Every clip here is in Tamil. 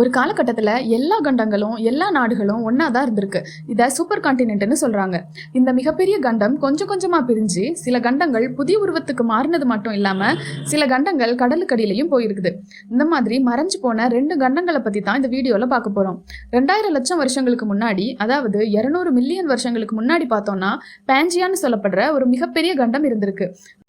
ஒரு காலகட்டத்தில் எல்லா கண்டங்களும் எல்லா நாடுகளும் ஒன்றா தான் இருந்திருக்கு. இதை சூப்பர் கான்டினென்ட்னு சொல்கிறாங்க இந்த மிகப்பெரிய கண்டம் கொஞ்சம் கொஞ்சமாக பிரிஞ்சு சில கண்டங்கள் புதிய உருவத்துக்கு மாறினது மட்டும் இல்லாமல் சில கண்டங்கள் கடலுக்கடியிலையும் போயிருக்குது. இந்த மாதிரி மறைஞ்சு போன ரெண்டு கண்டங்களை பற்றி தான் இந்த வீடியோவில் பார்க்க போகிறோம் ரெண்டாயிரம் லட்சம் வருஷங்களுக்கு முன்னாடி அதாவது இரநூறு மில்லியன் வருஷங்களுக்கு முன்னாடி பார்த்தோம்னா பேஞ்சியான்னு சொல்லப்படுற ஒரு மிகப்பெரிய கண்டம் இருந்திருக்கு.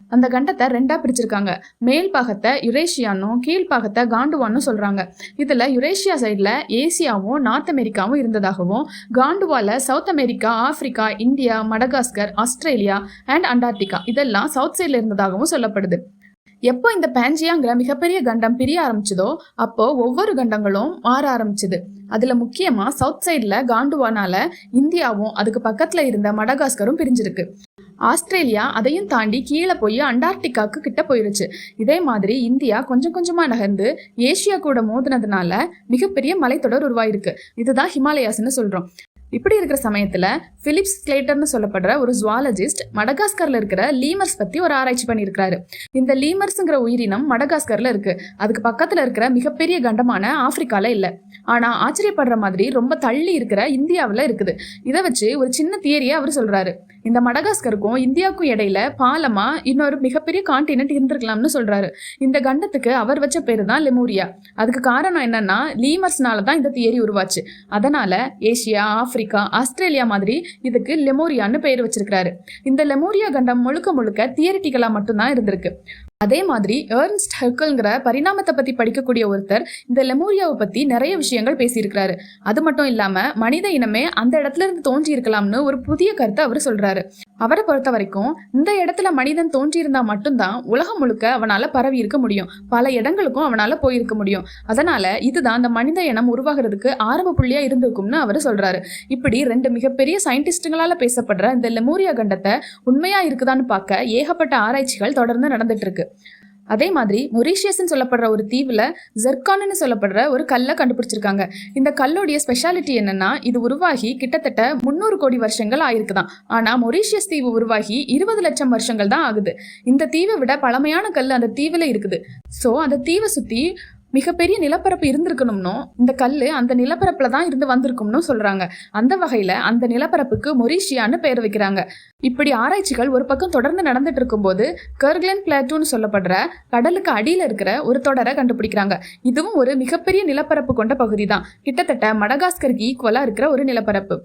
அந்த கண்டத்தை ரெண்டா பிரிச்சிருக்காங்க. மேல் பாகத்தை யுரேஷியானும் கீழ்ப்பாகத்தை காண்டுவான்னு சொல்றாங்க. இதுல யுரேஷியா சைட்ல ஏசியாவும் நார்த் அமெரிக்காவும் இருந்ததாகவும் காண்டுவால south America Africa India Madagascar Australia and Antarctica இதெல்லாம் சவுத் சைட்ல இருந்ததாகவும் சொல்லப்படுது. எப்போ இந்த பேஞ்சியாங்கிற மிகப்பெரிய கண்டம் பிரிய ஆரம்பிச்சதோ அப்போ ஒவ்வொரு கண்டங்களும் மாற ஆரம்பிச்சது. அதுல முக்கியமா சவுத் சைட்ல காண்டுவானால இந்தியாவும் அதுக்கு பக்கத்துல இருந்த மடகாஸ்கரும் பிரிஞ்சிருக்கு. ஆஸ்திரேலியா அதையும் தாண்டி கீழே போய் அண்டார்டிகாக்கு கிட்ட போயிருச்சு. இதே மாதிரி இந்தியா கொஞ்சம் கொஞ்சமா நகர்ந்து ஏசியா கூட மோதினதுனால மிகப்பெரிய மலைத்தொடர் உருவாயிருக்கு. இதுதான் ஹிமாலயாஸ்ன்னு சொல்றோம். இப்படி இருக்கிற சமயத்தில் பிலிப்ஸ் கிளேட்டர்னு சொல்லப்படுற ஒரு ஜுவாலஜிஸ்ட் மடகாஸ்கர்ல இருக்கிற லீமர்ஸ் பத்தி ஒரு ஆராய்ச்சி பண்ணியிருக்காரு இந்த லீமர்ஸ்ங்கிற உயிரினம் மடகாஸ்கர்ல இருக்கு. அதுக்கு பக்கத்துல இருக்கிற மிகப்பெரிய கண்டமான ஆப்பிரிக்கால இல்ல. ஆனா ஆச்சரியப்படுற மாதிரி ரொம்ப தள்ளி இருக்கிற இந்தியாவில் இருக்குது. இதை வச்சு ஒரு சின்ன தியரியை அவர் சொல்றாரு. இந்த மடகாஸ்கருக்கும் இந்தியாவுக்கும் இடையில பாலமா இன்னொரு மிகப்பெரிய கான்டினென்ட் இருந்திருக்கலாம்னு சொல்றாரு. இந்த கண்டத்துக்கு அவர் வச்ச பேரு தான் லெமூரியா அதுக்கு காரணம் என்னன்னா லீமர்ஸ்னால தான் இந்த தியரி உருவாச்சு. அதனால ஏசியா ஆப்பிரிக்கா ஆஸ்திரேலியா மாதிரி இதுக்கு லெமோரியான்னு பெயர் வச்சிருக்கிறாரு. இந்த லெமோரியா கண்டம் முழுக்க முழுக்க தியரிட்டிக்கலா மட்டும்தான் இருந்திருக்கு. அதே மாதிரி ஏர்ன்ஸ்ட் ஹெர்கல்ங்கிற பரிணாமத்தை பத்தி படிக்கக்கூடிய ஒருத்தர் இந்த லெமோரியாவை பத்தி நிறைய விஷயங்கள் பேசியிருக்கிறாரு. அது மட்டும் இல்லாம மனித இனமே அந்த இடத்துல இருந்து தோன்றி இருக்கலாம்னு ஒரு புதிய கருத்தை அவர் சொல்றாரு. அவரை பொறுத்த வரைக்கும் இந்த இடத்துல மனிதன் தோன்றியிருந்தா மட்டும்தான் உலகம் முழுக்க அவனால பரவி இருக்க முடியும். பல இடங்களுக்கும் அவனால போயிருக்க முடியும். அதனால இதுதான் அந்த மனித இனம் உருவாகிறதுக்கு ஆரம்ப புள்ளியா இருந்திருக்கும்னு அவர் சொல்றாரு. இப்படி ரெண்டு மிகப்பெரிய சயின்டிஸ்டுங்களால பேசப்படுற இந்த லெமோரியா கண்டத்தை உண்மையா இருக்குதான்னு பார்க்க ஏகப்பட்ட ஆராய்ச்சிகள் தொடர்ந்து நடந்துட்டு இருக்கு. அதே மாதிரி மொரீஷியஸ்ன்னு சொல்லப்படுற ஒரு தீவில் ஜெர்கான்னு சொல்லப்படுற ஒரு கல்லை கண்டுபிடிச்சிருக்காங்க. இந்த கல்லுடைய ஸ்பெஷாலிட்டி என்னன்னா இது உருவாகி கிட்டத்தட்ட முந்நூறு கோடி வருஷங்கள் ஆயிருக்குதான். ஆனால் மொரீஷியஸ் தீவு உருவாகி இருபது லட்சம் வருஷங்கள் தான் ஆகுது. இந்த தீவை விட பழமையான கல் அந்த தீவில் இருக்குது. ஸோ அந்த தீவை சுற்றி மிகப்பெரிய நிலப்பரப்பு இருந்திருக்கணும்னோ இந்த கல் அந்த நிலப்பரப்பில் தான் இருந்து வந்திருக்கும்னு சொல்கிறாங்க அந்த வகையில் அந்த நிலப்பரப்புக்கு மொரீஷியான்னு பெயர் வைக்கிறாங்க. இப்படி ஆராய்ச்சிகள் ஒரு பக்கம் தொடர்ந்து நடந்துட்டு இருக்கும்போது கர்க்லன் பிளாட்டூன்னு சொல்லப்படுற கடலுக்கு அடியில் இருக்கிற ஒரு தொடரை கண்டுபிடிக்கிறாங்க. இதுவும் ஒரு மிகப்பெரிய நிலப்பரப்பு கொண்ட பகுதி தான் கிட்டத்தட்ட மடகாஸ்கருக்கு ஈக்குவலாக இருக்கிற ஒரு நிலப்பரப்பு.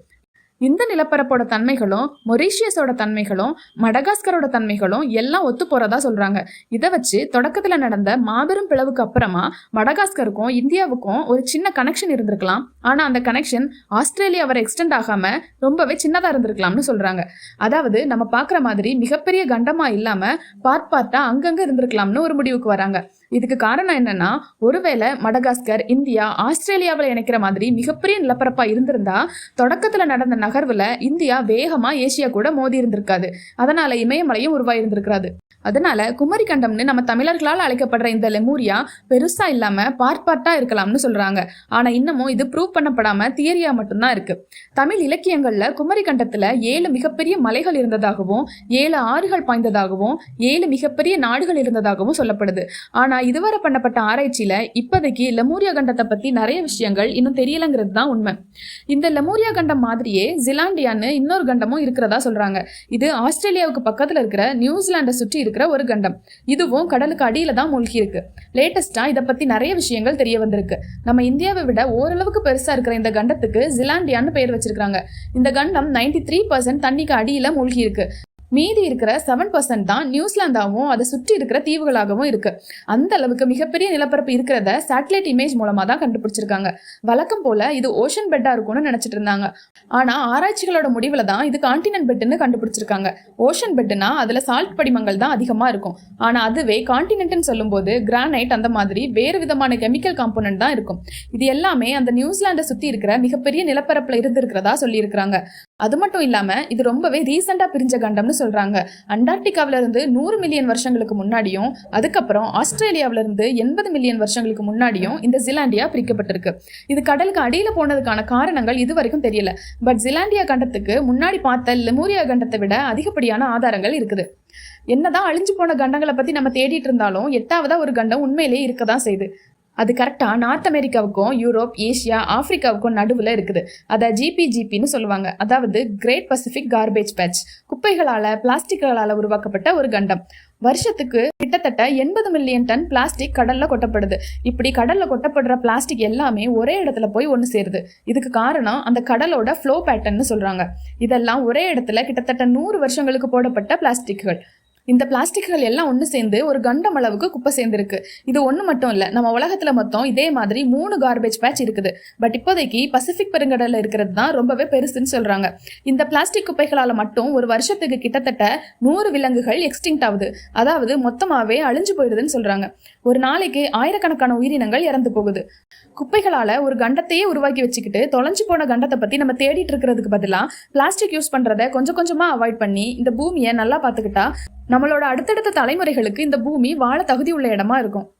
இந்த நிலப்பரப்போட தன்மைகளும் மொரீஷியஸோட தன்மைகளும் மடகாஸ்கரோட தன்மைகளும் எல்லாம் ஒத்து போறதா சொல்றாங்க. இதை வச்சு தொடக்கத்துல நடந்த மாபெரும் பிளவுக்கு அப்புறமா மடகாஸ்கருக்கும் இந்தியாவுக்கும் ஒரு சின்ன கனெக்ஷன் இருந்திருக்கலாம். ஆனா அந்த கனெக்ஷன் ஆஸ்திரேலியா வரை எக்ஸ்டெண்ட் ஆகாம ரொம்பவே சின்னதா இருந்திருக்கலாம்னு சொல்றாங்க. அதாவது நம்ம பாக்குற மாதிரி மிகப்பெரிய கண்டமா இல்லாம பார்ட் பார்ட்டா அங்கங்க இருந்திருக்கலாம்னு ஒரு முடிவுக்கு வராங்க. இதுக்கு காரணம் என்னன்னா ஒருவேளை மடகாஸ்கர் இந்தியா ஆஸ்திரேலியாவில் இணைக்கிற மாதிரி மிகப்பெரிய நிலப்பரப்பா இருந்திருந்தா தொடக்கத்துல நடந்த நகர்வுல இந்தியா வேகமா ஏசியா கூட மோதி இருந்திருக்காது. அதனால இமயமலையும் உருவாயிருந்திருக்காது அதனால குமரி கண்டம்னு நம்ம தமிழர்களால் அழைக்கப்படுற இந்த லெமூரியா பெருசா இல்லாம பார்ட் பார்ட்டா இருக்கலாம்னு சொல்றாங்க. ஆனா இன்னமும் இது ப்ரூவ் பண்ணப்படாம தியரியா மட்டும்தான் இருக்கு. தமிழ் இலக்கியங்கள்ல குமரி கண்டத்துல ஏழு மிகப்பெரிய மலைகள் இருந்ததாகவும் ஏழு ஆறுகள் பாய்ந்ததாகவும் ஏழு மிகப்பெரிய நாடுகள் இருந்ததாகவும் சொல்லப்படுது. ஆனா இதுவரை பண்ணப்பட்ட ஆராய்ச்சியில இப்போதைக்கு லெமூரியா கண்டத்தை பத்தி நிறைய விஷயங்கள் இன்னும் தெரியலங்கிறது தான் உண்மை. இந்த லெமூரியா கண்டம் மாதிரியே ஜிலாண்டியான்னு இன்னொரு கண்டமும் இருக்கிறதா சொல்றாங்க. இது ஆஸ்திரேலியாவுக்கு பக்கத்துல இருக்கிற நியூசிலாண்டை சுற்றி இருக்கிற ஒரு கண்டம். இதுவும் கடலுக்கு அடியில தான் மூழ்கி இருக்கு லேட்டஸ்டா இதை பத்தி நிறைய விஷயங்கள் தெரிய வந்திருக்கு. நம்ம இந்தியாவை விட ஓரளவுக்கு பெருசா இருக்கிற இந்த கண்டத்துக்கு ஜிலாண்டியான்னு பெயர் வச்சிருக்காங்க இந்த கண்டம் 93% த்ரீ பர்சன்ட் தண்ணிக்கு அடியில மூழ்கி இருக்கு மீதி இருக்கிற செவன் பர்சன்ட் தான் நியூசிலாந்தாவும் அதை சுற்றி இருக்கிற தீவுகளாகவும் இருக்கு. அந்த அளவுக்கு மிகப்பெரிய நிலப்பரப்பு இருக்கிறத சேட்டலைட் இமேஜ் மூலமா தான் கண்டுபிடிச்சிருக்காங்க. வழக்கம் போல இது ஓஷன் பெட்டா இருக்கும்னு நினைச்சிட்டு இருந்தாங்க. ஆனா ஆராய்ச்சிகளோட முடிவுல தான் இது கான்டினென்ட் பெட்டுன்னு கண்டுபிடிச்சிருக்காங்க. ஓஷன் பெட்டுனா அதுல சால்ட் படிமங்கள் தான் அதிகமா இருக்கும். ஆனா அதுவே கான்டினென்ட்னு சொல்லும்போது கிரானைட் அந்த மாதிரி வேறு விதமான கெமிக்கல் காம்போனன்ட் தான் இருக்கும். இது எல்லாமே அந்த நியூசிலாண்டை சுத்தி இருக்கிற மிகப்பெரிய நிலப்பரப்புல இருந்திருக்கிறதா சொல்லியிருக்கிறாங்க. அது மட்டும் இல்லாம இது ரொம்பவே ரீசெண்டா பிரிஞ்ச கண்டம்னு சொல்கிறாங்க அண்டார்டிகாவிலிருந்து நூறு மில்லியன் வருஷங்களுக்கு முன்னாடியும் அதுக்கப்புறம் ஆஸ்திரேலியாவிலிருந்து எண்பது மில்லியன் வருஷங்களுக்கு முன்னாடியும் இந்த ஜிலாண்டியா பிரிக்கப்பட்டிருக்கு. இது கடலுக்கு அடியில் போனதுக்கான காரணங்கள் இது வரைக்கும் தெரியல. பட் ஜிலாண்டியா கண்டத்துக்கு முன்னாடி பார்த்த லெமூரியா கண்டத்தை விட அதிகப்படியான ஆதாரங்கள் இருக்குது. என்னதான் அழிஞ்சு போன கண்டங்களை பத்தி நம்ம தேடிட்டு இருந்தாலும் எட்டாவதா ஒரு கண்டம் உண்மையிலேயே இருக்க தான் செய்யுது அது கரெக்டாக நார்த் அமெரிக்காவுக்கும் யூரோப் ஏஷியா ஆப்பிரிக்காவுக்கும் நடுவில் இருக்குது. அதை ஜிபிஜிபின்னு சொல்லுவாங்க. அதாவது கிரேட் பசிபிக் கார்பேஜ் பேட்ச் குப்பைகளால் பிளாஸ்டிக்குகளால் உருவாக்கப்பட்ட ஒரு கண்டம். வருஷத்துக்கு கிட்டத்தட்ட எண்பது மில்லியன் டன் பிளாஸ்டிக் கடல்ல கொட்டப்படுது. இப்படி கடல்ல கொட்டப்படுற பிளாஸ்டிக் எல்லாமே ஒரே இடத்துல போய் ஒன்று சேருது. இதுக்கு காரணம் அந்த கடலோட ஃப்ளோ பேட்டர்ன்னு சொல்றாங்க. இதெல்லாம் ஒரே இடத்துல கிட்டத்தட்ட நூறு வருஷங்களுக்கு போடப்பட்ட பிளாஸ்டிக்குகள். இந்த பிளாஸ்டிக்குகள் எல்லாம் ஒன்று சேர்ந்து ஒரு கண்டம் அளவுக்கு குப்பை சேர்ந்துருக்கு. இது ஒன்று மட்டும் இல்லை நம்ம உலகத்தில் மொத்தம் இதே மாதிரி மூணு கார்பேஜ் பேட்ச் இருக்குது. பட் இப்போதைக்கு பசிபிக் பெருங்கடலில் இருக்கிறது தான் ரொம்பவே பெருசுன்னு சொல்கிறாங்க இந்த பிளாஸ்டிக் குப்பைகளால் மட்டும் ஒரு வருஷத்துக்கு கிட்டத்தட்ட நூறு விலங்குகள் எக்ஸ்டிங்ட் ஆகுது. அதாவது மொத்தமாகவே அழிஞ்சு போயிடுதுன்னு சொல்கிறாங்க ஒரு நாளைக்கு ஆயிரக்கணக்கான உயிரினங்கள் இறந்து போகுது. குப்பைகளால் ஒரு கண்டத்தையே உருவாக்கி வச்சுக்கிட்டு தொலைஞ்சு போன கண்டத்தை பற்றி நம்ம தேடிட்டு இருக்கிறதுக்கு பதிலாக பிளாஸ்டிக் யூஸ் பண்ணுறத கொஞ்சம் கொஞ்சமாக அவாய்ட் பண்ணி இந்த பூமியை நல்லா பார்த்துக்கிட்டா நம்மளோட அடுத்தடுத்த தலைமுறைகளுக்கு இந்த பூமி வாழ தகுதி உள்ள இடமா இருக்கும்.